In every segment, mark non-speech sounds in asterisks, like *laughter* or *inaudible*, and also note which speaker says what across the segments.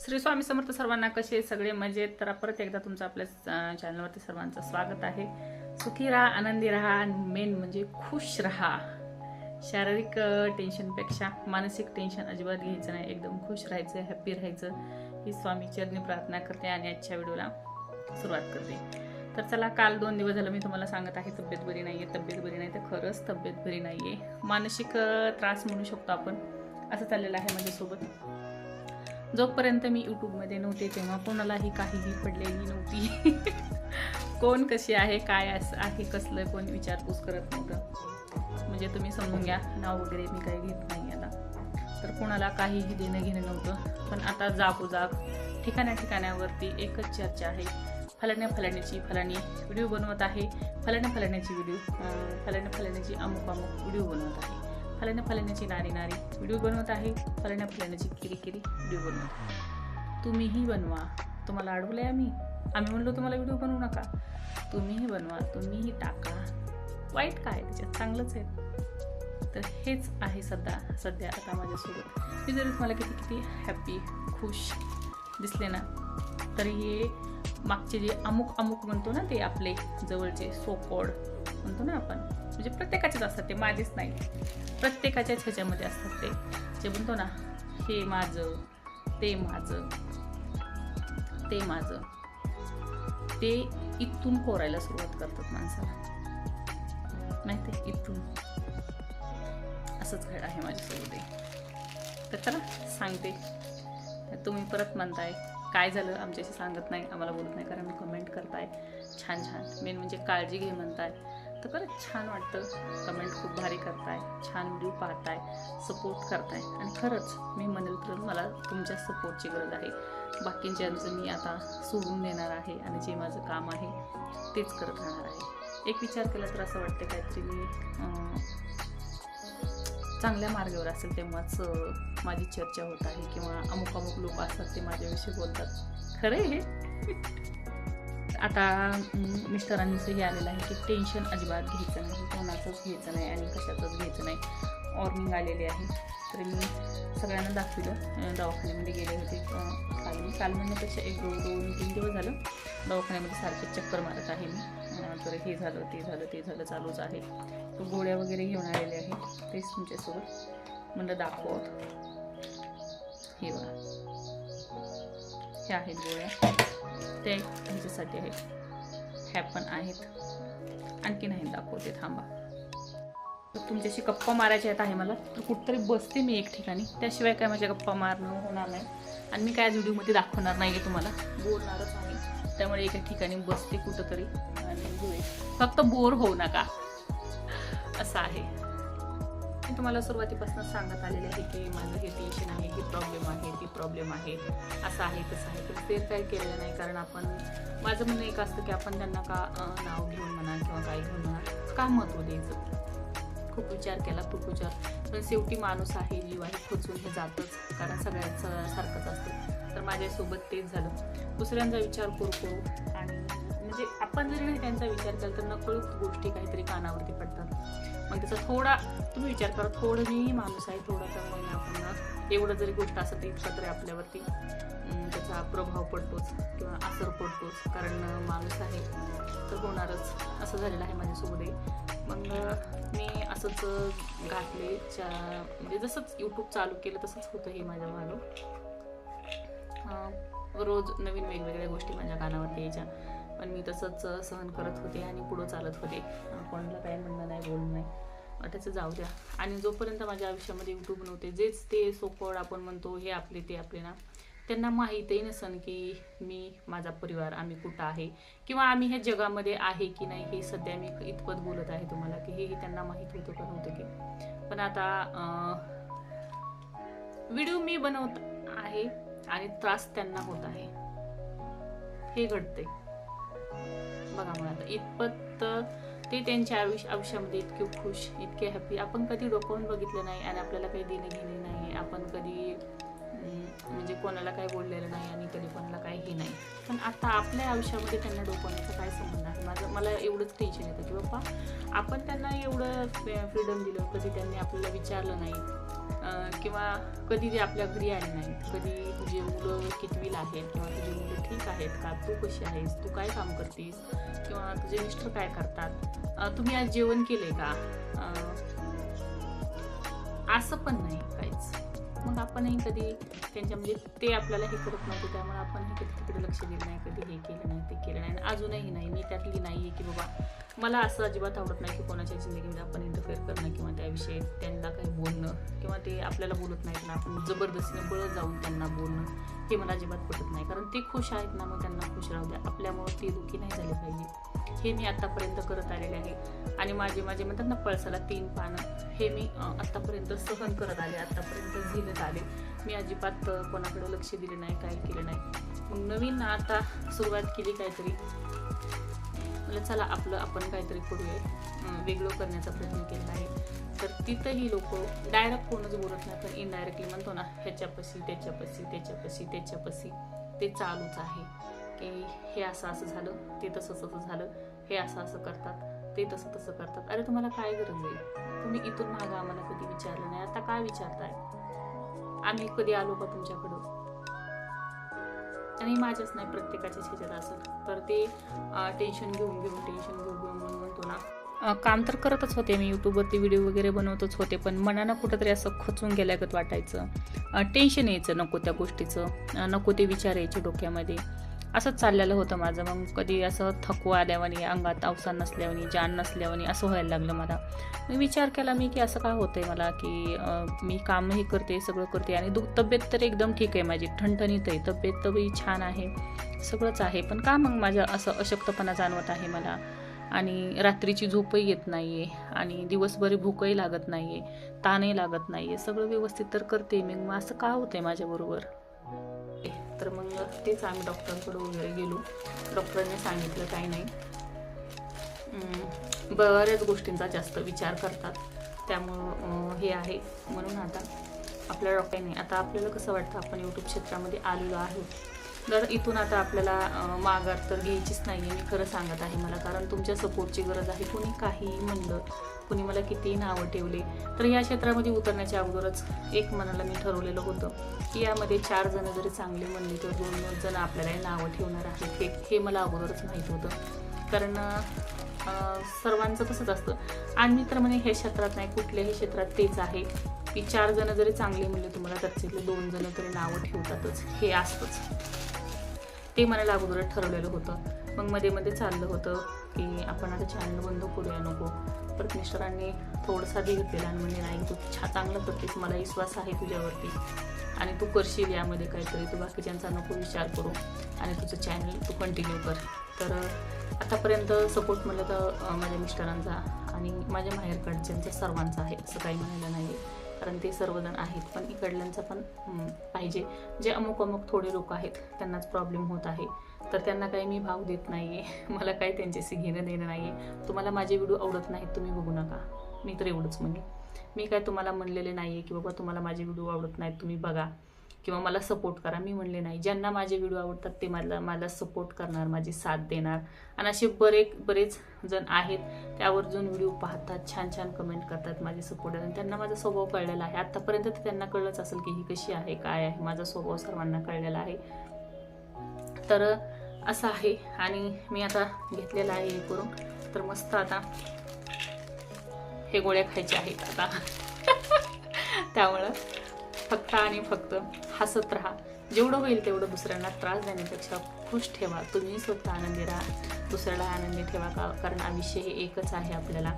Speaker 1: श्री स्वामी समर्थ सर्वांना कसे सगळे? मजेत? तर परत एकदा तुमचं आपल्या चॅनलवरती सर्वांचं स्वागत आहे. सुखी राहा आनंदी राहा आणि मेन म्हणजे खुश राहा. शारीरिक टेन्शनपेक्षा मानसिक टेन्शन अजिबात घ्यायचं नाही. एकदम खुश राहायचं हॅप्पी राहायचं. ही स्वामी चरणी प्रार्थना करते आणि आजच्या व्हिडिओला सुरुवात करते. तर चला काल दोन दिवस झालं मी तुम्हाला सांगत आहे तब्येत बरी नाही आहे तब्येत बरी नाही. तर खरंच तब्येत बरी नाही आहे मानसिक त्रास म्हणू शकतो आपण. असं चाललेलं आहे माझ्यासोबत. जोपर्यंत मी यूट्यूबमध्ये नव्हते तेव्हा कोणालाही काहीही पडलेली नव्हती. *laughs* कोण कशी आहे काय असं आहे कसलं कोण विचारपूस करत नव्हतं. म्हणजे तुम्ही समजून घ्या नाव वगैरे मी काही घेत नाही आता. तर कोणाला काहीही देणं घेणं नव्हतं. पण आता जागोजाग ठिकाण्या ठिकाण्यावरती एकच चर्चा आहे. फलाण्या फलाण्याची फलाणी व्हिडिओ बनवत आहे. फलाण्या फलाण्याची व्हिडिओ फलाण्या फलाण्याची अमुक अमुक व्हिडिओ बनवत आहे. फलाण्या फलाण्याची नारी नारी. व्हिडिओ बनवत आहे. फलाण्या फलाण्याची किरी किरी व्हिडिओ बनवत. आहे तुम्हीही बनवा. तुम्हाला अडवलं आहे आम्ही. आम्ही म्हणलो तुम्हाला व्हिडिओ बनवू नका. तुम्हीही बनवा. तुम्हीही टाका. वाईट काय? त्याच्यात चांगलंच आहे. तर हेच आहे सध्या सध्या आता माझ्यासोबत. मी जरी तुम्हाला किती किती हॅपी खुश दिसले ना तरी हे मागचे जे अमुक अमुक म्हणतो ना ते आपले जवळचे सोकोड म्हणतो ना आपण म्हणजे प्रत्येकाचेच असतात ते माझेच नाही. प्रत्येकाच्याच ह्याच्यामध्ये असतात ते. जे म्हणतो ना हे माझं ते माझं ते माझं. ते इथून कोरायला सुरुवात करतात माणसाला. माहिती आहे? इथून. असंच घड आहे माझ्यासोबत. तर चला सांगते. तुम्ही परत म्हणताय काय झालं? आमच्याशी सांगत नाही आम्हाला बोलत नाही कारण कमेंट करताय. छान छान. मेन म्हणजे काळजी घे म्हणताय. तर खरंच छान वाटतं. कमेंट खूप भारी करताय. छान व्हिडिओ पाहताय. सपोर्ट करताय. आणि खरंच मी म्हणेल तर मला तुमच्या सपोर्टची गरज आहे. बाकीच्यांचं मी आता सोडून देणार आहे आणि जे माझं काम आहे तेच करत राहणार आहे. एक विचार केला तर असं वाटतं काहीतरी मी चांगल्या मार्गावर असेल तेव्हाच माझी चर्चा होत आहे किंवा अमुक अमुक लोक असतात ते माझ्याविषयी बोलतात. खरं आहे हे? *laughs* आता मिस्टरांचं हे आलेलं आहे की टेन्शन अजिबात घ्यायचं नाही. कोणाचंच घ्यायचं नाही आणि कशाचंच घ्यायचं नाही. वॉर्निंग आलेली आहे. तर मी सगळ्यांना दाखवलं दवाखान्यामध्ये गेले होते काल. मी काल म्हणण्यापेक्षा एक दोन दोन तीन दिवस झालं दवाखान्यामध्ये सारखे चक्कर मारत आहे मी. तर हे झालं ते झालं ते झालं चालूच आहे. गोळ्या वगैरे घेऊन आलेले आहे. तेच तुमच्यासोबत. म्हणलं दाखवत. हे बघा. हे आहेत गोळ्या ते ह्याच्यासाठी आहेत ह्या पण आहेत. आणखी नाही दाखवते थांबा. तर तुमच्याशी गप्पा मारायच्या आहेत आहे मला. तर कुठतरी बसते मी एक ठिकाणी. त्याशिवाय काय माझ्या गप्पा मारणं होणार नाही. आणि मी काय व्हिडिओमध्ये दाखवणार नाही आहे तुम्हाला. बोलणारच नाही. त्यामुळे एका ठिकाणी बसते कुठंतरी. आणि फक्त बोर होऊ नका. असं आहे. मी तुम्हाला सुरुवातीपासून सांगत आलेले आहे की माझं हे टेन्शन आहे ही प्रॉब्लेम आहे ती प्रॉब्लेम आहे. असं आहे तसं आहे. तर ते काही केलेलं नाही कारण आपण माझं म्हणणं एक असतं की आपण त्यांना का नाव घेऊन म्हणा किंवा काय घेऊन म्हणा का महत्त्व द्यायचं? खूप विचार केला खूप विचार. पण शेवटी माणूस आहे जीव आहे खोचून हे जातच. कारण सगळ्यांचं सारखंच असतं. तर माझ्यासोबत तेच झालं. दुसऱ्यांचा विचार करू करू. आणि म्हणजे आपण जरी नाही त्यांचा विचार केला तर नकळत गोष्टी काहीतरी कानावरती पडतात. मग त्याचा थोडा तुम्ही विचार करा थोडं मी माणूस आहे थोडा त्यामुळे आपण. एवढं जरी गोष्ट असं ते इतका तरी आपल्यावरती त्याचा प्रभाव पडतोच किंवा असर पडतोच. कारण माणूस आहे तर होणारच. असं झालेलं आहे माझ्यासोबत मग मी असंच घातले. च्या म्हणजे जसंच यूट्यूब चालू केलं तसंच होतं हे माझ्या मागं. रोज नवीन वेगवेगळ्या गोष्टी माझ्या कानावरती यायच्या. पण मी तसंच सहन करत होते आणि पुढं चालत होते. कोणाला काही म्हणणं नाही बोलणं नाही. त्याचं जाऊ द्या. आणि जोपर्यंत माझ्या आयुष्यामध्ये यूट्यूब नव्हते जेच ते सोकोड आपण म्हणतो हे आपले ते आपले ना त्यांना माहीतही नसन की मी माझा परिवार आम्ही कुठं आहे? किंवा आम्ही ह्या जगामध्ये आहे की नाही हे सध्या मी इतपत बोलत आहे तुम्हाला की हेही त्यांना माहीत होतं का नव्हतं की. पण आता व्हिडिओ मी बनवत आहे आणि त्रास त्यांना होत आहे. हे घडते बघा मला आता इतपत ते त्यांच्या आयुष्य आयुष्यामध्ये इतके खुश इतके हॅपी आपण कधी डोकावून बघितलं नाही आणि आपल्याला काही देणे घेणे नाही. आपण कधी म्हणजे कोणाला काही बोललेलं नाही आणि कधी कोणाला काही हे नाही. पण आता आपल्या आयुष्यामध्ये त्यांना डोकवण्याचा काय संबंध आहे? माझं मला एवढंच टेन्शन येतं की बाप्पा आपण त्यांना एवढं फ्रीडम दिलं कधी त्यांनी आपल्याला विचारलं नाही. किंवा कधी ते आपल्या घरी आले नाही कधी तुझे मुलं कितवीला आहेत किंवा तुझे मुलं ठीक आहेत का? तू कशी आहेस? तू काय काम करतीस? किंवा तुझे मिस्टर काय करतात? तुम्ही आज जेवण केले का? अं, असं पण नाही काहीच. मग आपणही कधी त्यांच्या म्हणजे ते आपल्याला हे करत नव्हते त्यामुळे आपणही कधी तिकडे लक्ष दिलं नाही कधी हे केलं नाही ते केलं नाही. आणि अजूनही नाही. मी त्यातली नाही आहे की बाबा मला असं अजिबात आवडत नाही की कोणाच्या जिंदगीमध्ये आपण इंटरफेअर करणं किंवा त्याविषयी त्यांना काही बोलणं किंवा ते आपल्याला बोलत नाहीत ना आपण जबरदस्तीने बळ जाऊन त्यांना बोलणं हे मला अजिबात पटत नाही. कारण ते खुश आहेत ना मग त्यांना खुश राहू द्या. आपल्यामुळं ते दुःखी नाही झाले पाहिजे. हे मी आतापर्यंत करत आलेले आहे. आणि माझे माझे म्हणतात ना पळसाला तीन पानं. हे मी आत्तापर्यंत सहन करत आले आत्तापर्यंत झिलत आले. मी अजिबात कोणाकडे लक्ष दिले नाही काही केलं नाही. मग नवीन आता सुरुवात केली काहीतरी. म्हटलं चला आपलं आपण काहीतरी करूया वेगळं करण्याचा प्रयत्न केला आहे. तर तिथंही लोक डायरेक्ट कोणच बोलत नाही पण इनडायरेक्टली म्हणतो ना ह्याच्यापाशी त्याच्यापाशी त्याच्यापाशी त्याच्यापाशी. ते चालूच आहे. की हे असं असं झालं ते तसं तसं झालं हे असं असं करतात ते तसं तसं करतात. अरे तुम्हाला काय गरज आहे? तुम्ही इथून मागं आम्हाला कधी विचारलं नाही. आता काय विचारताय? आम्ही कधी आलो का तुमच्याकडं? आणि माझ्याच नाही प्रत्येकाच्याच ह्याच्यात असं. तर ते टेन्शन घेऊन घेऊन टेन्शन घेऊन घेऊन म्हणून म्हणतो ना. काम तर करतच होते. मी यूट्यूबवरती व्हिडिओ वगैरे बनवतच होते. पण मनानं कुठंतरी असं खचून गेल्यागत वाटायचं. टेन्शन यायचं नको त्या गोष्टीचं. नको ते विचार यायचे डोक्यामध्ये. असंच चाललेलं होतं माझं. मग कधी असं थकवा आल्यावानी अंगात अवसान नसल्यावानी जान नसल्यावानी असं व्हायला लागलं मला. मी विचार केला मी की असं का होतं आहे मला की मी कामही करते सगळं करते आणि दु तब्येत तर एकदम ठीक आहे माझी. ठणठणीत आहे. तब्येत तरी छान आहे. सगळंच आहे. पण का मग माझं असं अशक्तपणा जाणवत आहे मला? आणि रात्रीची झोपही येत नाही आहे आणि दिवसभर भूकही लागत नाही आहे ताणही लागत नाही आहे सगळं व्यवस्थित तर करते मी. मग असं का होतं आहे माझ्याबरोबर? तर मग तेच आम्ही डॉक्टरांकडे वगैरे गेलो. डॉक्टरांनी सांगितलं काही नाही. बऱ्याच गोष्टींचा जास्त विचार करतात. त्यामुळं हे आहे. म्हणून आता आपल्या डॉक्टरांनी आता आपल्याला कसं वाटतं? आपण यूट्यूब क्षेत्रामध्ये आलेलो आहोत. तर इथून आता आपल्याला माघार तर घ्यायचीच नाही आहे मी खरं सांगत आहे मला. कारण तुमच्या सपोर्टची गरज आहे. कुणी काहीही म्हणलं कुणी मला कितीही नावं ठेवले तर या क्षेत्रामध्ये उतरण्याच्या अगोदरच एक मनाला मी ठरवलेलं होतं की यामध्ये चार जण जरी चांगले म्हणले तर दोन जण आपल्याला हे नावं ठेवणार आहेत. हे हे मला अगोदरच माहीत होतं. कारण सर्वांचं तसंच असतं. आणि मी तर म्हणे हे क्षेत्रात नाही कुठल्याही क्षेत्रात तेच आहे. की चार जण जरी चांगले म्हणले तुम्हाला त्याच्यातले दोन जण तरी नावं ठेवतातच. हे असतंच. ते मला अगोदरच ठरवलेलं होतं. मग मध्ये मध्ये चाललं होतं की आपण आता चॅनल बंद करूया नको. परत मिस्टरांनी थोडासा धीर दिला आणि म्हणजे नाही तू छा चांगलं करतेस मला विश्वास आहे तुझ्यावरती. आणि तू करशील यामध्ये काहीतरी तू बाकीच्यांचा नको विचार करू. आणि तुझं चॅनल तू कंटिन्यू कर. तर आतापर्यंत सपोर्ट म्हणलं तर माझ्या मिस्टरांचा आणि माझ्या माहेरकडच्यांचा सर्वांचा आहे असं काही म्हणायला नाही आहे कारण ते सर्वजण आहेत. पण इकडल्यांचं पण पाहिजे. जे अमुक अमुक थोडे लोक आहेत त्यांनाच प्रॉब्लेम होत आहे. तर त्यांना काही मी भाव देत नाही आहे *laughs* मला काही त्यांच्याशी घेणं देणं नाही आहे तुम्हाला माझे व्हिडिओ आवडत नाहीत तुम्ही बघू नका. मी तर एवढंच म्हणेन. मी काय तुम्हाला म्हणलेले नाही आहे की बाबा तुम्हाला माझे व्हिडिओ आवडत नाहीत तुम्ही बघा. किंवा मला सपोर्ट करा. मी म्हणले नाही ज्यांना माझे व्हिडिओ आवडतात ते मला मला सपोर्ट करणार माझी साथ देणार. आणि असे बरे बरेच जण आहेत त्यावर त्यावरजून व्हिडिओ पाहतात छान छान कमेंट करतात माझे सपोर्ट आणि त्यांना माझा स्वभाव कळलेला आहे. आत्तापर्यंत तर त्यांना कळलंच असेल की ही कशी आहे काय आहे. माझा स्वभाव सर्वांना कळलेला आहे. तर असं आहे. आणि मी आता घेतलेलं आहे हे करून. तर मस्त आता हे गोळ्या खायच्या आहेत आता. *laughs* त्यामुळं फक्त आणि फक्त हसत राहा. जेवढं होईल तेवढं दुसऱ्यांना त्रास देण्यापेक्षा खुश ठेवा. तुम्ही स्वतः आनंदी राहा. दुसऱ्याला आनंदी ठेवा का? कारण आयुष्य हे एकच आहे आपल्याला.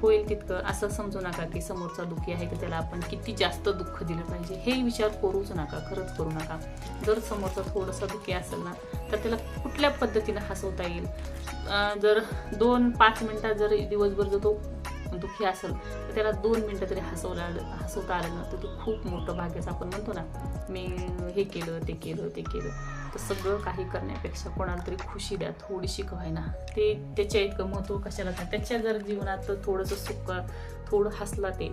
Speaker 1: होईल तितकं. असं समजू नका की समोरचा दुःखी आहे की त्याला आपण किती जास्त दुःख दिलं पाहिजे. हे विचार करूच नका. खरंच करू नका. जर समोरचा थोडंसं दुःखी असेल ना तर त्याला कुठल्या पद्धतीनं हसवता येईल? जर दोन पाच मिनटात जर दिवसभर जर तो दुःखी असेल तर त्याला दोन मिनटं तरी हसवला हसवता आलं ना तर ते खूप मोठं भाग्याचं आपण म्हणतो ना मी हे केलं ते केलं ते केलं. तर सगळं काही करण्यापेक्षा कोणाला तरी खुशी द्या थोडीशी कवाय ना ते त्याच्या इतकं महत्त्व कशाला नाही त्याच्या जर जीवनात थोडंसं सुख थोडं हसला ते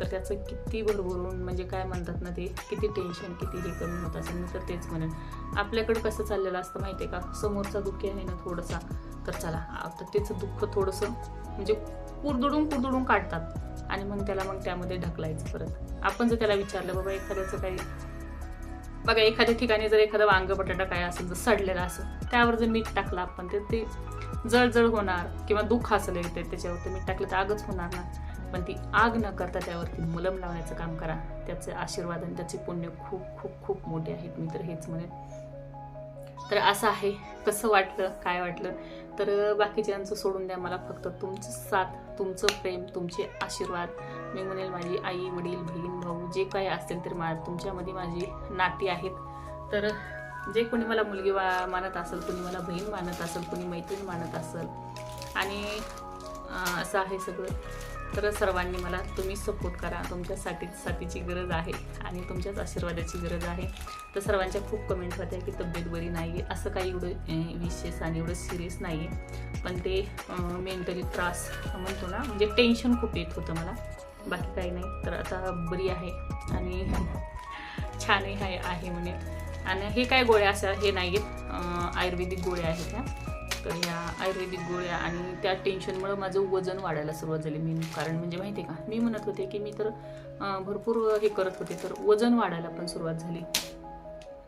Speaker 1: तर त्याचं किती भरभरून म्हणजे काय म्हणतात ना ते किती टेन्शन किती हे कमी होत असेल मी तर तेच म्हणेन. आपल्याकडं कसं चाललेलं असतं माहिती आहे का? समोरचा दुःखी आहे ना थोडासा तर चला आता त्याचं दुःख थोडंसं म्हणजे कुरदुडून कुरदुडून काढतात. आणि मग त्याला मग त्यामध्ये ढकलायचं परत. आपण जर त्याला विचारलं बाबा एखाद्याचं काही बघा एखाद्या ठिकाणी जर एखादा वांग बटाटा काय असेल जर सडलेला असेल त्यावर जर मीठ टाकलं आपण तर ते जळजळ होणार किंवा दुःख असेल ते त्याच्यावरती मीठ टाकलं तर आगच होणार ना. पण ती आग न करता त्यावरती मुलम लावण्याचं काम करा. त्याचे आशीर्वाद आणि त्याचे पुण्य खूप खूप खूप मोठे आहेत. मी तर हेच म्हणेन. तर असं आहे. कसं वाटलं? काय वाटलं? तर बाकीच्यांचं सोडून द्या मला फक्त तुमचं साथ तुमचं प्रेम तुमचे आशीर्वाद. मी म्हणेल माझी आई वडील बहीण भाऊ जे काही असतील तर मा तुमच्यामध्ये माझी नाती आहेत. तर जे कोणी मला मुलगी वा मानत असेल कोणी मला बहीण मानत असेल कोणी मैत्रीण मानत असेल. आणि असं आहे सगळं. तर सर्वांनी मला तुम्ही सपोर्ट करा. तुमच्यासाठी साथीची गरज आहे आणि तुमच्याच आशीर्वादाची गरज आहे. तर सर्वांच्या खूप कमेंट होत्या की तब्येत बरी नाही आहे असं काही एवढं विशेष आणि एवढं सिरियस नाही आहे पण ते मेंटली त्रास म्हणतो ना म्हणजे टेन्शन खूप येत होतं मला. बाकी काही नाही. तर आता बरी आहे आणि *laughs* छानही आहे आहे म्हणे. आणि हे काय गोळ्या अशा हे नाही आहेत आयुर्वेदिक गोळ्या आहेत ह्या. तर या आयुर्वेदिक गोळ्या आणि त्या टेन्शनमुळं माझं वजन वाढायला सुरुवात झाली. मेन कारण म्हणजे माहिती आहे का? मी म्हणत होते की मी तर भरपूर हे करत होते तर वजन वाढायला पण सुरुवात झाली.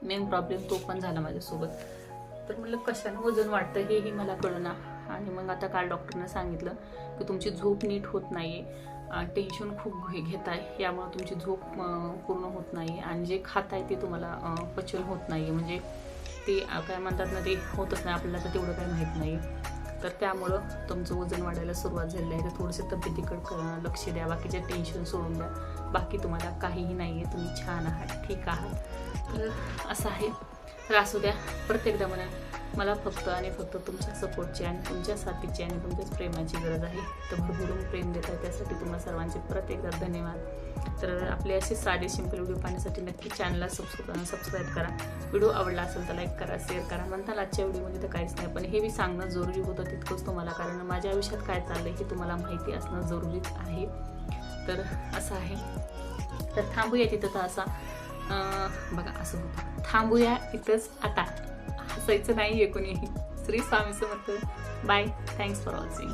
Speaker 1: मेन प्रॉब्लेम तो पण झाला माझ्यासोबत. तर म्हटलं कशानं वजन वाढतं हेही मला कळना. आणि मग आता काल डॉक्टरनं सांगितलं की तुमची झोप नीट होत नाही आहे टेन्शन खूप घे घेत आहे यामुळं तुमची झोप पूर्ण होत नाही आणि जे खात आहे ते तुम्हाला पचन होत नाही म्हणजे ते काय म्हणतात ना ते होतच नाही आपल्याला तर तेवढं काही माहीत नाही. तर त्यामुळं तुमचं वजन वाढायला सुरुवात झालेली आहे. तर थोडंसं तब्येतीकडं लक्ष द्या. बाकीचे टेन्शन सोडून द्या. बाकी तुम्हाला काहीही नाही आहे तुम्ही छान आहात. ठीक आहात. तर असं आहे. तर असू द्या. प्रत्येकदा म्हणा. मला फक्त आणि फक्त तुमच्या सपोर्टची आणि तुमच्या साथीची आणि तुमच्याच प्रेमाची गरज आहे. तर भरभरून प्रेम देत आहे. त्यासाठी तुम्हाला सर्वांचे परत एकदा धन्यवाद. तर आपले असे साधे सिंपल व्हिडिओ पाहण्यासाठी नक्की चॅनलला सबस्क्राईब सबस्क्राईब करा व्हिडिओ आवडला असेल तर लाईक करा शेअर करा. म्हणताल आजच्या व्हिडिओमध्ये तर काहीच नाही पण हे मी सांगणं जरुरी होतं तितकंच तुम्हाला कारण माझ्या आयुष्यात काय चाललं आहे हे तुम्हाला माहिती असणं जरुरीच आहे. तर असं आहे. तर थांबूया तिथं तर असा. बघा असं होतं. थांबूया इथंच आता. असायचं नाही आहे कोणीही Shri Swami Samarth. Bye thanks for watching